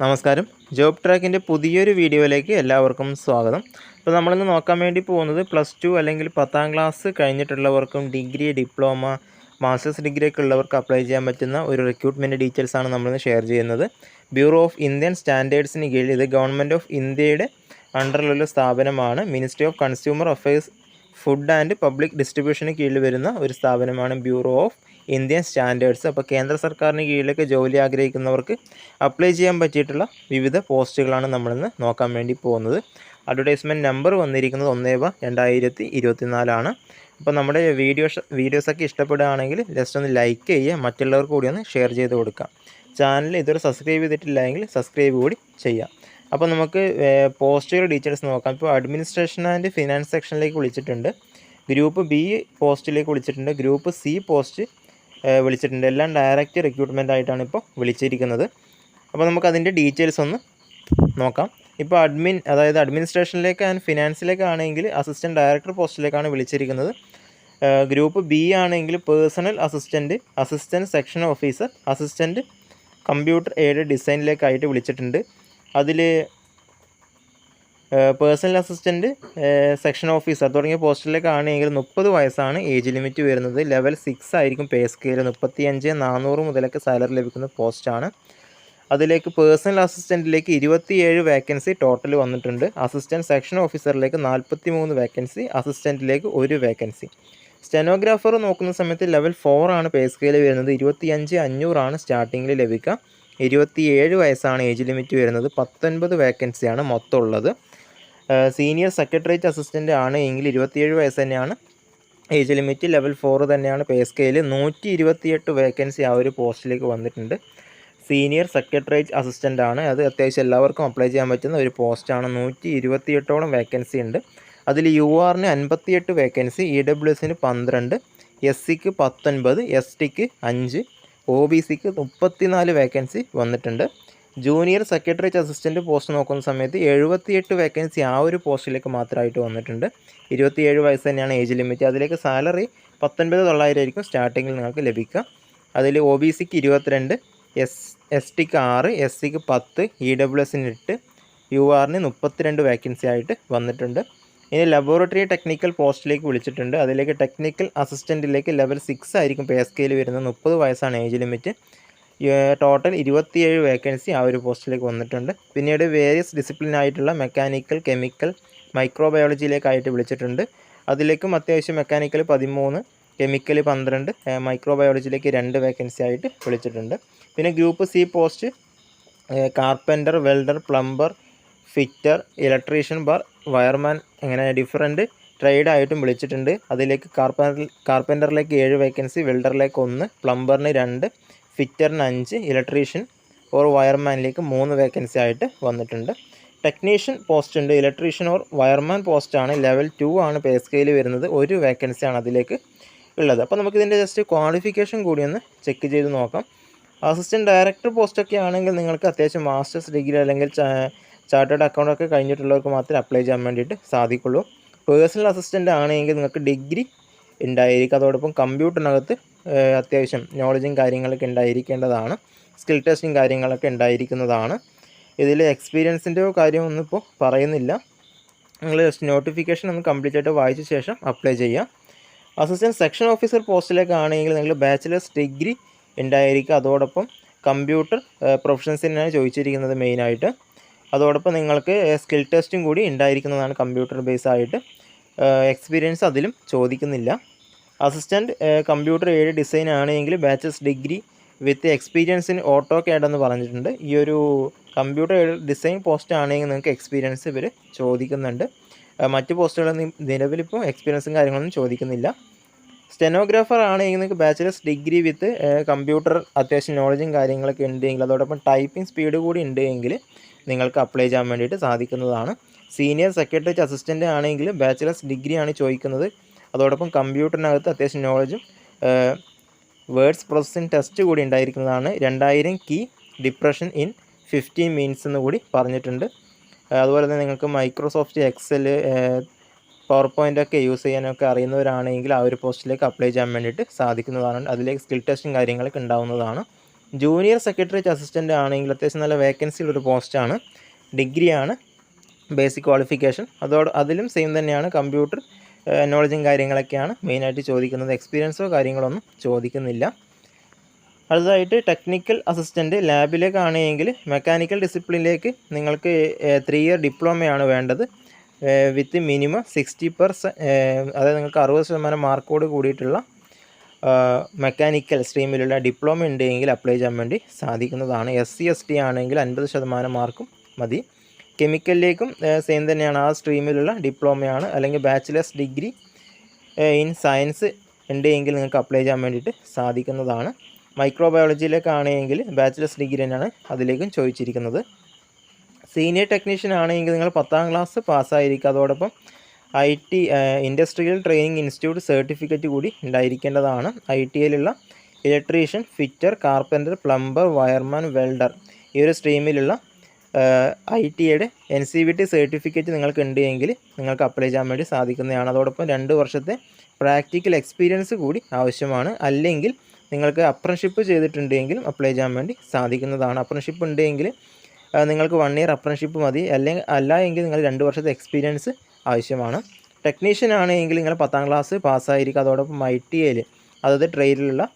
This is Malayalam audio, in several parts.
നമസ്കാരം. ജോബ് ട്രാക്കിന്റെ പുതിയൊരു വീഡിയോയിലേക്ക് എല്ലാവർക്കും സ്വാഗതം. അപ്പോൾ നമ്മളിന്ന് നോക്കാൻ വേണ്ടി പോകുന്നത് പ്ലസ് ടു അല്ലെങ്കിൽ പത്താം ക്ലാസ് കഴിഞ്ഞിട്ടുള്ളവർക്കും ഡിഗ്രി ഡിപ്ലോമ മാസ്റ്റേഴ്സ് ഡിഗ്രി ഒക്കെ ഉള്ളവർക്ക് അപ്ലൈ ചെയ്യാൻ പറ്റുന്ന ഒരു റിക്രൂട്ട്മെന്റ് ഡീറ്റെയിൽസാണ് നമ്മളിന്ന് ഷെയർ ചെയ്യുന്നത്. ബ്യൂറോ ഓഫ് ഇന്ത്യൻ സ്റ്റാൻഡേർഡ്സിന് കീഴിൽ ഇത് ഗവൺമെന്റ് ഓഫ് ഇന്ത്യയുടെ അണ്ടറിലുള്ള സ്ഥാപനമാണ്. Ministry of consumer affairs food and public ഡിസ്ട്രിബ്യൂഷന് കീഴിൽ വരുന്ന ഒരു സ്ഥാപനമാണ് ബ്യൂറോ ഓഫ് ഇന്ത്യൻ സ്റ്റാൻഡേർഡ്സ് അപ്പോൾ കേന്ദ്ര സർക്കാരിന് കീഴിലൊക്കെ ജോലി ആഗ്രഹിക്കുന്നവർക്ക് അപ്ലൈ ചെയ്യാൻ പറ്റിയിട്ടുള്ള വിവിധ പോസ്റ്റുകളാണ് നമ്മളിന്ന് നോക്കാൻ വേണ്ടി പോകുന്നത്. അഡ്വർടൈസ്മെന്റ് നമ്പർ വന്നിരിക്കുന്നത് ഒന്നേവ രണ്ടായിരത്തി ഇരുപത്തിനാലാണ് അപ്പോൾ നമ്മുടെ വീഡിയോസ് വീഡിയോസൊക്കെ ഇഷ്ടപ്പെടുകയാണെങ്കിൽ ജസ്റ്റ് ഒന്ന് ലൈക്ക് ചെയ്യുക മറ്റുള്ളവർക്ക് കൂടി ഒന്ന് ഷെയർ ചെയ്ത് കൊടുക്കാം ചാനൽ ഇതുവരെ സബ്സ്ക്രൈബ് ചെയ്തിട്ടില്ല എങ്കിൽ സബ്സ്ക്രൈബ് കൂടി ചെയ്യാം അപ്പോൾ നമുക്ക് പോസ്റ്റുകൾ ഡീറ്റെയിൽസ് നോക്കാം. ഇപ്പോൾ അഡ്മിനിസ്ട്രേഷൻ ആൻഡ് ഫിനാൻസ് സെക്ഷനിലേക്ക് വിളിച്ചിട്ടുണ്ട്. ഗ്രൂപ്പ് ബി പോസ്റ്റിലേക്ക് വിളിച്ചിട്ടുണ്ട്. ഗ്രൂപ്പ് സി പോസ്റ്റ് വിളിച്ചിട്ടുണ്ട്. എല്ലാം ഡയറക്റ്റ് റിക്രൂട്ട്മെന്റ് ആയിട്ടാണ് ഇപ്പോൾ വിളിച്ചിരിക്കുന്നത്. അപ്പോൾ നമുക്ക് അതിന്റെ ഡീറ്റെയിൽസ് ഒന്ന് നോക്കാം. ഇപ്പോൾ അഡ്മിൻ അതായത് അഡ്മിനിസ്ട്രേഷനിലേക്ക് ആൻഡ് ഫിനാൻസിലേക്ക് ആണെങ്കിൽ അസിസ്റ്റന്റ് ഡയറക്ടർ പോസ്റ്റിലേക്കാണ് വിളിച്ചിരിക്കുന്നത്. ഗ്രൂപ്പ് ബി ആണെങ്കിൽ personal assistant assistant section officer assistant computer aid ഡിസൈനിലേക്കായിട്ട് വിളിച്ചിട്ടുണ്ട്. അതിൽ പേഴ്സണൽ അസിസ്റ്റന്റ് സെക്ഷൻ ഓഫീസർ തുടങ്ങിയ പോസ്റ്റിലേക്കാണെങ്കിൽ മുപ്പത് വയസ്സാണ് ഏജ് ലിമിറ്റ് വരുന്നത്. ലെവൽ സിക്സ് ആയിരിക്കും പേ സ്കെയിൽ മുപ്പത്തിയഞ്ച് നാനൂറ് മുതലൊക്കെ സാലറി ലഭിക്കുന്ന പോസ്റ്റാണ് അതിലേക്ക് പേഴ്സണൽ അസിസ്റ്റന്റിലേക്ക് ഇരുപത്തിയേഴ് വേക്കൻസി ടോട്ടൽ വന്നിട്ടുണ്ട്. അസിസ്റ്റന്റ് സെക്ഷൻ ഓഫീസറിലേക്ക് നാൽപ്പത്തി മൂന്ന് വേക്കൻസി അസിസ്റ്റന്റിലേക്ക് ഒരു വേക്കൻസി സ്റ്റെനോഗ്രാഫർ നോക്കുന്ന സമയത്ത് ലെവൽ ഫോർ ആണ് പേ സ്കെയിൽ വരുന്നത്. ഇരുപത്തിയഞ്ച് അഞ്ഞൂറാണ് സ്റ്റാർട്ടിങ്ങിൽ ലഭിക്കുക. ഇരുപത്തിയേഴ് വയസ്സാണ് ഏജ് ലിമിറ്റ് വരുന്നത്. പത്തൊൻപത് വേക്കൻസിയാണ് മൊത്തം ഉള്ളത്. സീനിയർ സെക്രട്ടേറിയറ്റ് അസിസ്റ്റന്റ് ആണ് എങ്കിൽ ഇരുപത്തിയേഴ് വയസ്സ് തന്നെയാണ്. ഏജ് ലിമിറ്റ് ലെവൽ ഫോർ തന്നെയാണ് പേ സ്കെയിൽ നൂറ്റി ഇരുപത്തിയെട്ട് വേക്കൻസി ആ ഒരു പോസ്റ്റിലേക്ക് വന്നിട്ടുണ്ട്. സീനിയർ സെക്രട്ടേറിയറ്റ് അസിസ്റ്റന്റ് ആണ്. അത് അത്യാവശ്യം എല്ലാവർക്കും അപ്ലൈ ചെയ്യാൻ പറ്റുന്ന ഒരു പോസ്റ്റാണ് നൂറ്റി ഇരുപത്തിയെട്ടോളം വേക്കൻസി ഉണ്ട്. അതിൽ യു ആറിന് അൻപത്തിയെട്ട് വേക്കൻസി ഇ ഡബ്ല്യു എസിന് പന്ത്രണ്ട് എസ് സിക്ക് പത്തൊൻപത് എസ് ടിക്ക് അഞ്ച് ഒ ബി സിക്ക് മുപ്പത്തിനാല് വേക്കൻസി വന്നിട്ടുണ്ട്. ജൂനിയർ സെക്രട്ടറിയേറ്റ് അസിസ്റ്റന്റ് പോസ്റ്റ് നോക്കുന്ന സമയത്ത് എഴുപത്തിയെട്ട് വേക്കൻസി ആ ഒരു പോസ്റ്റിലേക്ക് മാത്രമായിട്ട് വന്നിട്ടുണ്ട്. ഇരുപത്തിയേഴ് വയസ്സ് തന്നെയാണ് ഏജ് ലിമിറ്റ് അതിലേക്ക് സാലറി പത്തൊൻപത് തൊള്ളായിരം ആയിരിക്കും സ്റ്റാർട്ടിങ്ങിൽ നിങ്ങൾക്ക് ലഭിക്കുക. അതിൽ ഒ ബി സിക്ക് ഇരുപത്തിരണ്ട് എസ് എസ് ടിക്ക് ആറ് എസ് സിക്ക് പത്ത് ഇ ഡബ്ല്യു എസിന് എട്ട് യു ആറിന് മുപ്പത്തിരണ്ട് വേക്കൻസി ആയിട്ട് വന്നിട്ടുണ്ട്. ഇനി ലബോറട്ടറി ടെക്നിക്കൽ പോസ്റ്റിലേക്ക് വിളിച്ചിട്ടുണ്ട്. അതിലേക്ക് ടെക്നിക്കൽ അസിസ്റ്റന്റിലേക്ക് ലെവൽ സിക്സ് ആയിരിക്കും പേ സ്കെയിൽ വരുന്നത്. മുപ്പത് വയസ്സാണ് ഏജ് ലിമിറ്റ് ടോട്ടൽ ഇരുപത്തിയേഴ് വേക്കൻസി ആ ഒരു പോസ്റ്റിലേക്ക് വന്നിട്ടുണ്ട്. പിന്നീട് വേരിയസ് ഡിസിപ്ലിൻ ആയിട്ടുള്ള മെക്കാനിക്കൽ കെമിക്കൽ മൈക്രോബയോളജിയിലേക്കായിട്ട് വിളിച്ചിട്ടുണ്ട്. അതിലേക്കും അത്യാവശ്യം മെക്കാനിക്കൽ പതിമൂന്ന് കെമിക്കൽ പന്ത്രണ്ട് മൈക്രോബയോളജിയിലേക്ക് രണ്ട് വേക്കൻസി ആയിട്ട് വിളിച്ചിട്ടുണ്ട്. പിന്നെ group C post carpenter welder plumber fitter electrician bar wireman അങ്ങനെ ഡിഫറെന്റ് ട്രേഡ് ആയിട്ടും വിളിച്ചിട്ടുണ്ട്. അതിലേക്ക് കാർപ്പന്റർ കാർപ്പന്ററിലേക്ക് ഏഴ് വേക്കൻസി വെൽഡറിലേക്ക് ഒന്ന് പ്ലംബറിന് രണ്ട് ഫിറ്ററിന് അഞ്ച് ഇലക്ട്രീഷ്യൻ ഓർ വയർമാനിലേക്ക് മൂന്ന് വേക്കൻസി ആയിട്ട് വന്നിട്ടുണ്ട്. ടെക്നീഷ്യൻ പോസ്റ്റ് ഉണ്ട്. ഇലക്ട്രീഷ്യൻ ഓർ വയർമാൻ പോസ്റ്റാണ് ലെവൽ ടു ആണ് പേ സ്കെയിൽ വരുന്നത്. ഒരു വേക്കൻസിയാണ് അതിലേക്ക് ഉള്ളത്. അപ്പോൾ നമുക്കിതിന്റെ ജസ്റ്റ് ക്വാളിഫിക്കേഷൻ കൂടി ഒന്ന് ചെക്ക് ചെയ്ത് നോക്കാം. അസിസ്റ്റന്റ് ഡയറക്ടർ പോസ്റ്റൊക്കെ ആണെങ്കിൽ നിങ്ങൾക്ക് അത്യാവശ്യം മാസ്റ്റേഴ്സ് ഡിഗ്രി അല്ലെങ്കിൽ ചാർട്ടേഡ് അക്കൗണ്ട് ഒക്കെ കഴിഞ്ഞിട്ടുള്ളവർക്ക് മാത്രമേ അപ്ലൈ ചെയ്യാൻ വേണ്ടിയിട്ട് സാധിക്കുള്ളൂ. പേഴ്സണൽ അസിസ്റ്റന്റ് ആണെങ്കിൽ നിങ്ങൾക്ക് ഡിഗ്രി ഉണ്ടായിരിക്കും. അതോടൊപ്പം കമ്പ്യൂട്ടറിനകത്ത് അത്യാവശ്യം നോളജും കാര്യങ്ങളൊക്കെ ഉണ്ടായിരിക്കേണ്ടതാണ്. സ്കിൽ ടെസ്റ്റും കാര്യങ്ങളൊക്കെ ഉണ്ടായിരിക്കുന്നതാണ്. ഇതിൽ എക്സ്പീരിയൻസിന്റെ കാര്യമൊന്നും ഇപ്പോൾ പറയുന്നില്ല. നിങ്ങൾ ജസ്റ്റ് നോട്ടിഫിക്കേഷൻ ഒന്ന് കംപ്ലീറ്റ് ആയിട്ട് വായിച്ച ശേഷം അപ്ലൈ ചെയ്യാം അസിസ്റ്റന്റ് സെക്ഷൻ ഓഫീസർ പോസ്റ്റിലേക്കാണെങ്കിൽ നിങ്ങൾ ബാച്ചിലേഴ്സ് ഡിഗ്രി ഉണ്ടായിരിക്കുക അതോടൊപ്പം കമ്പ്യൂട്ടർ പ്രൊഫഷൻസിനാണ് ചോദിച്ചിരിക്കുന്നത് മെയിനായിട്ട് അതോടൊപ്പം നിങ്ങൾക്ക് സ്കിൽ ടെസ്റ്റും കൂടി ഉണ്ടായിരിക്കുന്നതാണ് കമ്പ്യൂട്ടർ ബേസ് ആയിട്ട്. എക്സ്പീരിയൻസ് അതിലും ചോദിക്കുന്നില്ല. അസിസ്റ്റന്റ് കമ്പ്യൂട്ടർ ഏഴ് ഡിസൈൻ ആണെങ്കിൽ bachelors degree with experience in auto കേഡെന്ന് എന്ന് പറഞ്ഞിട്ടുണ്ട്. ഈ ഒരു കമ്പ്യൂട്ടർ ഡിസൈൻ പോസ്റ്റ് ആണെങ്കിൽ നിങ്ങൾക്ക് എക്സ്പീരിയൻസ് ഇവർ ചോദിക്കുന്നുണ്ട്. മറ്റ് പോസ്റ്റുകളൊന്നും നിലവിലിപ്പോൾ എക്സ്പീരിയൻസും കാര്യങ്ങളൊന്നും ചോദിക്കുന്നില്ല. സ്റ്റെനോഗ്രാഫർ ആണെങ്കിൽ നിങ്ങൾക്ക് ബാച്ചിലേഴ്സ് ഡിഗ്രി വിത്ത് കമ്പ്യൂട്ടർ അത്യാവശ്യം നോളജും കാര്യങ്ങളൊക്കെ ഉണ്ടെങ്കിൽ അതോടൊപ്പം ടൈപ്പിംഗ് സ്പീഡ് കൂടി ഉണ്ടെങ്കിൽ നിങ്ങൾക്ക് അപ്ലൈ ചെയ്യാൻ വേണ്ടിയിട്ട് സാധിക്കുന്നതാണ്. സീനിയർ സെക്രട്ടറി അസിസ്റ്റന്റ് ആണെങ്കിൽ ബാച്ചിലേഴ്സ് ഡിഗ്രിയാണ് ചോദിക്കുന്നത്. അതോടൊപ്പം കമ്പ്യൂട്ടറിനകത്ത് അത്യാവശ്യം നോളജും വേർഡ്സ് പ്രോസസ്സിംഗ് ടെസ്റ്റ് കൂടി ഉണ്ടായിരിക്കുന്നതാണ്. രണ്ടായിരം key depression in fifteen minutes എന്ന് കൂടി പറഞ്ഞിട്ടുണ്ട്. അതുപോലെ തന്നെ നിങ്ങൾക്ക് മൈക്രോസോഫ്റ്റ് എക്സൽ പവർ പോയിന്റ് ഒക്കെ യൂസ് ചെയ്യാനൊക്കെ അറിയുന്നവരാണെങ്കിൽ ആ ഒരു പോസ്റ്റിലേക്ക് അപ്ലൈ ചെയ്യാൻ വേണ്ടിയിട്ട് സാധിക്കുന്നതാണ്. അതിലേക്ക് സ്കിൽ ടെസ്റ്റും കാര്യങ്ങളൊക്കെ ഉണ്ടാവുന്നതാണ്. ജൂനിയർ സെക്രട്ടറിയേറ്റ് അസിസ്റ്റന്റ് ആണെങ്കിൽ അത്യാവശ്യം നല്ല വേക്കൻസി ഉള്ളൊരു പോസ്റ്റാണ് ഡിഗ്രിയാണ് ബേസിക് ക്വാളിഫിക്കേഷൻ അതോട് അതിലും സെയിം തന്നെയാണ് കമ്പ്യൂട്ടർ നോളജും കാര്യങ്ങളൊക്കെയാണ് മെയിനായിട്ട് ചോദിക്കുന്നത്. എക്സ്പീരിയൻസോ കാര്യങ്ങളൊന്നും ചോദിക്കുന്നില്ല. അടുത്തതായിട്ട് ടെക്നിക്കൽ അസിസ്റ്റന്റ് ലാബിലേക്കാണെങ്കിൽ മെക്കാനിക്കൽ ഡിസിപ്ലിനിലേക്ക് നിങ്ങൾക്ക് ത്രീ ഇയർ ഡിപ്ലോമയാണ് വേണ്ടത്. വിത്ത് മിനിമം സിക്സ്റ്റി പെർസെ അതായത് നിങ്ങൾക്ക് അറുപത് ശതമാനം മാർക്കോട് കൂടിയിട്ടുള്ള മെക്കാനിക്കൽ സ്ട്രീമിലുള്ള ഡിപ്ലോമ ഉണ്ടെങ്കിൽ അപ്ലൈ ചെയ്യാൻ വേണ്ടി സാധിക്കുന്നതാണ്. എസ് സി എസ് ടി ആണെങ്കിൽ അൻപത് ശതമാനം മാർക്കും മതി. കെമിക്കലിലേക്കും സെയിം തന്നെയാണ്. ആ സ്ട്രീമിലുള്ള ഡിപ്ലോമയാണ്. അല്ലെങ്കിൽ ബാച്ചിലേഴ്സ് ഡിഗ്രി ഇൻ സയൻസ് ഉണ്ടെങ്കിൽ നിങ്ങൾക്ക് അപ്ലൈ ചെയ്യാൻ വേണ്ടിയിട്ട് സാധിക്കുന്നതാണ്. മൈക്രോബയോളജിയിലേക്കാണെങ്കിൽ ബാച്ചിലേഴ്സ് ഡിഗ്രി തന്നെയാണ് അതിലേക്കും ചോദിച്ചിരിക്കുന്നത്. സീനിയർ ടെക്നീഷ്യൻ ആണെങ്കിൽ നിങ്ങൾ പത്താം ക്ലാസ് പാസ്സായിരിക്കും അതോടൊപ്പം I T industrial training institute certificate കൂടി ഉണ്ടായിരിക്കേണ്ടതാണ്. I T ഐയിലുള്ള electrician fitter carpenter plumber wireman welder ഈ ഒരു സ്ട്രീമിലുള്ള ഐ ടിയുടെ N C V T certificate നിങ്ങൾക്ക് ഉണ്ടെങ്കിൽ നിങ്ങൾക്ക് അപ്ലൈ ചെയ്യാൻ വേണ്ടി സാധിക്കുന്നതാണ്. അതോടൊപ്പം രണ്ട് വർഷത്തെ പ്രാക്ടിക്കൽ എക്സ്പീരിയൻസ് കൂടി ആവശ്യമാണ്. അല്ലെങ്കിൽ നിങ്ങൾക്ക് അപ്രൻഷിപ്പ് ചെയ്തിട്ടുണ്ടെങ്കിലും അപ്ലൈ ചെയ്യാൻ വേണ്ടി സാധിക്കുന്നതാണ്. അപ്രൻഷിപ്പ് ഉണ്ടെങ്കിൽ നിങ്ങൾക്ക് വൺ ഇയർ അപ്രൻഷിപ്പ് മതി. അല്ലെങ്കിൽ അല്ല എങ്കിൽ നിങ്ങൾ രണ്ട് വർഷത്തെ എക്സ്പീരിയൻസ് ആവശ്യമാണ്. ടെക്നീഷ്യൻ ആണെങ്കിൽ നിങ്ങൾ പത്താം ക്ലാസ് പാസ്സായിരിക്കും. അതോടൊപ്പം ഐ ടി ഐയിൽ അതായത് ട്രെയിനിലുള്ള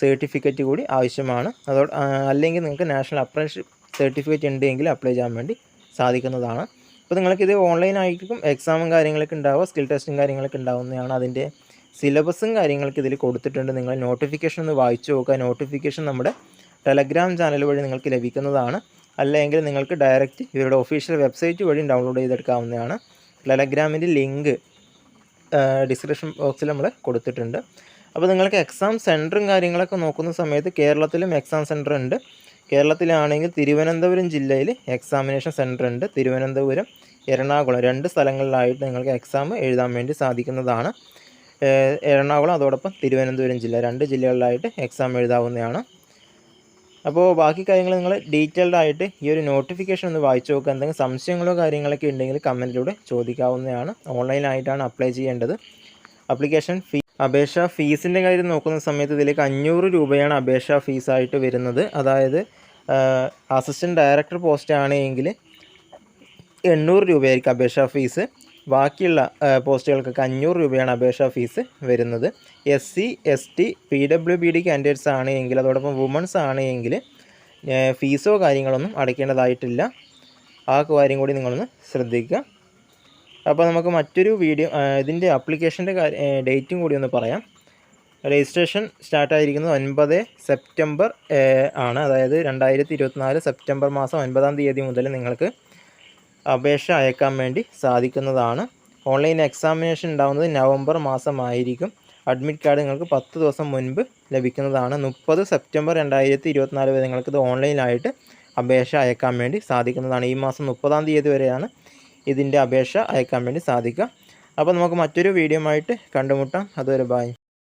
സർട്ടിഫിക്കറ്റ് കൂടി ആവശ്യമാണ്. അതോ അല്ലെങ്കിൽ നിങ്ങൾക്ക് നാഷണൽ അപ്രൻഷിപ്പ് സർട്ടിഫിക്കറ്റ് ഉണ്ടെങ്കിൽ അപ്ലൈ ചെയ്യാൻ വേണ്ടി സാധിക്കുന്നതാണ്. അപ്പോൾ നിങ്ങൾക്കിത് ഓൺലൈനായിരിക്കും എക്സാമും കാര്യങ്ങളൊക്കെ ഉണ്ടാവുക. സ്കിൽ ടെസ്റ്റും കാര്യങ്ങളൊക്കെ ഉണ്ടാവുന്നതാണ് അതിന്റെ സിലബസും കാര്യങ്ങളൊക്കെ ഇതിൽ കൊടുത്തിട്ടുണ്ട്. നിങ്ങൾ നോട്ടിഫിക്കേഷൻ ഒന്ന് വായിച്ചു നോക്കുക. നോട്ടിഫിക്കേഷൻ നമ്മുടെ ടെലഗ്രാം ചാനൽ വഴി നിങ്ങൾക്ക് ലഭിക്കുന്നതാണ്. അല്ലെങ്കിൽ നിങ്ങൾക്ക് ഡയറക്റ്റ് ഇവരുടെ ഒഫീഷ്യൽ വെബ്സൈറ്റ് വഴി ഡൗൺലോഡ് ചെയ്തെടുക്കാവുന്നതാണ്. ടെലഗ്രാമിന്റെ ലിങ്ക് ഡിസ്ക്രിപ്ഷൻ ബോക്സിൽ നമ്മൾ കൊടുത്തിട്ടുണ്ട്. അപ്പോൾ നിങ്ങൾക്ക് എക്സാം സെന്ററും കാര്യങ്ങളൊക്കെ നോക്കുന്ന സമയത്ത് കേരളത്തിലും എക്സാം സെന്റർ ഉണ്ട്. കേരളത്തിലാണെങ്കിൽ തിരുവനന്തപുരം ജില്ലയിൽ എക്സാമിനേഷൻ സെന്റർ ഉണ്ട്. തിരുവനന്തപുരം എറണാകുളം രണ്ട് സ്ഥലങ്ങളിലായിട്ട് നിങ്ങൾക്ക് എക്സാം എഴുതാൻ വേണ്ടി സാധിക്കുന്നതാണ്. എറണാകുളം അതോടൊപ്പം തിരുവനന്തപുരം ജില്ല രണ്ട് ജില്ലകളിലായിട്ട് എക്സാം എഴുതാവുന്നതാണ്. അപ്പോൾ ബാക്കി കാര്യങ്ങൾ നിങ്ങൾ ഡീറ്റെയിൽഡ് ആയിട്ട് ഈ ഒരു നോട്ടിഫിക്കേഷൻ ഒന്ന് വായിച്ചു നോക്കുക. എന്തെങ്കിലും സംശയങ്ങളോ കാര്യങ്ങളൊക്കെ ഉണ്ടെങ്കിൽ കമന്റിലൂടെ ചോദിക്കാവുന്നതാണ്. ഓൺലൈനായിട്ടാണ് അപ്ലൈ ചെയ്യേണ്ടത്. അപ്ലിക്കേഷൻ ഫീ അപേക്ഷ ഫീസിന്റെ കാര്യം നോക്കുന്ന സമയത്ത് ഇതിലേക്ക് അഞ്ഞൂറ് രൂപയാണ് അപേക്ഷ ഫീസായിട്ട് വരുന്നത്. അതായത് അസിസ്റ്റന്റ് ഡയറക്ടർ പോസ്റ്റ് ആണെങ്കിൽ എണ്ണൂറ് രൂപയായിരിക്കും അപേക്ഷാ ഫീസ്. ബാക്കിയുള്ള പോസ്റ്റുകൾക്കൊക്കെ അഞ്ഞൂറ് രൂപയാണ് അപേക്ഷാ ഫീസ് വരുന്നത്. S C S T P W B D candidates ആണ് എങ്കിൽ അതോടൊപ്പം വുമൺസ് ആണ് എങ്കിൽ ഫീസോ കാര്യങ്ങളൊന്നും അടയ്ക്കേണ്ടതായിട്ടില്ല. ആ കാര്യം കൂടി നിങ്ങളൊന്ന് ശ്രദ്ധിക്കുക. അപ്പോൾ നമുക്ക് മറ്റൊരു വീഡിയോ ഇതിന്റെ അപ്ലിക്കേഷന്റെ ഡേറ്റും കൂടി ഒന്ന് പറയാം. രജിസ്ട്രേഷൻ സ്റ്റാർട്ടായിരിക്കുന്നത് ഒൻപത് സെപ്റ്റംബർ ആണ്. അതായത് രണ്ടായിരത്തി ഇരുപത്തിനാല് സെപ്റ്റംബർ മാസം ഒൻപതാം തീയതി മുതൽ നിങ്ങൾക്ക് അപേക്ഷ അയക്കാൻ വേണ്ടി സാധിക്കുന്നതാണ്. ഓൺലൈൻ എക്സാമിനേഷൻ ഉണ്ടാകുന്നത് നവംബർ മാസമായിരിക്കും. അഡ്മിറ്റ് കാർഡ് നിങ്ങൾക്ക് പത്ത് ദിവസം മുൻപ് ലഭിക്കുന്നതാണ്. മുപ്പത് സെപ്റ്റംബർ രണ്ടായിരത്തി ഇരുപത്തിനാല് വരെ നിങ്ങൾക്കിത് ഓൺലൈനായിട്ട് അപേക്ഷ അയക്കാൻ വേണ്ടി സാധിക്കുന്നതാണ്. ഈ മാസം മുപ്പതാം തീയതി വരെയാണ് ഇതിന്റെ അപേക്ഷ അയക്കാൻ വേണ്ടി സാധിക്കുക. അപ്പോൾ നമുക്ക് മറ്റൊരു വീഡിയോ ആയിട്ട് കണ്ടുമുട്ടാം. അതുവരെ ബായ്